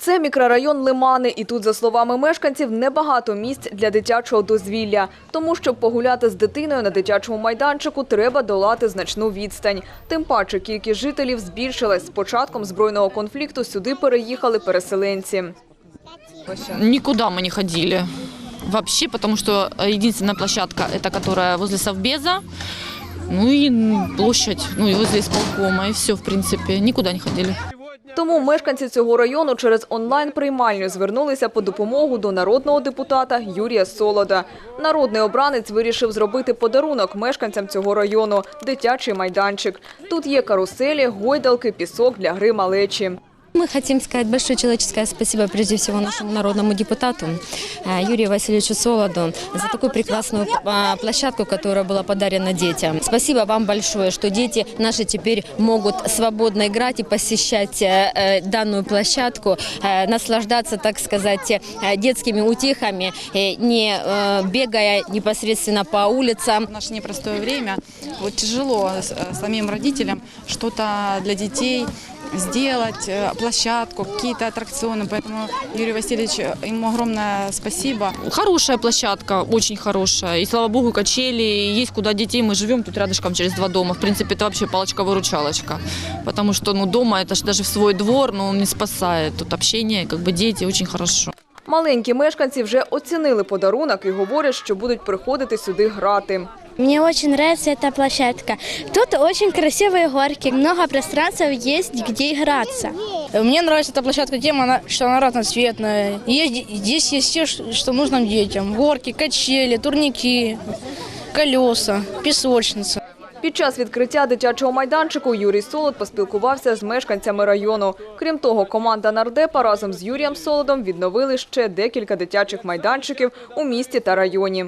Це мікрорайон Лимани, і тут, за словами мешканців, небагато місць для дитячого дозвілля. Тому, щоб погуляти з дитиною на дитячому майданчику, треба долати значну відстань. Тим паче кількість жителів збільшилась. З початком збройного конфлікту сюди переїхали переселенці. Никуда мы не ходили вообще, потому что э, единственная площадка, это которая возле Совбеза, ну и м, площадь, ну и возле исполкома, и все, в принципе, никуда не ходили. Тому мешканці цього району через онлайн-приймальню звернулися по допомогу до народного депутата Юрія Солода. Народний обранець вирішив зробити подарунок мешканцям цього району – дитячий майданчик. Тут є каруселі, гойдалки, пісок для гри малечі. Мы хотим сказать большое человеческое спасибо прежде всего нашему народному депутату э, Юрию Васильевичу Солоду за такую прекрасную э, площадку, которая была подарена детям. Спасибо вам большое, что дети наши теперь могут свободно играть и посещать э, э, данную площадку, наслаждаться, так сказать, детскими утехами, э, не бегая непосредственно по улицам. В наше непростое время вот тяжело самим родителям что-то для детей сделать, э, площадку, какие-то аттракционы. Поэтому Юрий Васильевич, э, ему огромное спасибо. Хорошая площадка, очень хорошая. И слава богу, качели, есть куда детей. Мы живем тут рядышком через два дома. В принципе, это вообще палочка-выручалочка. Потому что ну, дома это ж даже в свой двор, но он не спасает. Тут общение, как бы дети, очень хорошо. Маленькі мешканці вже оцінили подарунок і говорять, що будуть приходити сюди грати. Мне очень нравится эта площадка. Тут очень красивые горки, много пространства есть, где играться. Мне нравится эта площадка тем, она, что она разноцветная. Есть, здесь есть все, что нужно детям. Горки, качели, турники, колеса, песочница. Під час відкриття дитячого майданчику Юрій Солод поспілкувався з мешканцями району. Крім того, команда нардепа разом з Юрієм Солодом відновили ще декілька дитячих майданчиків у місті та районі.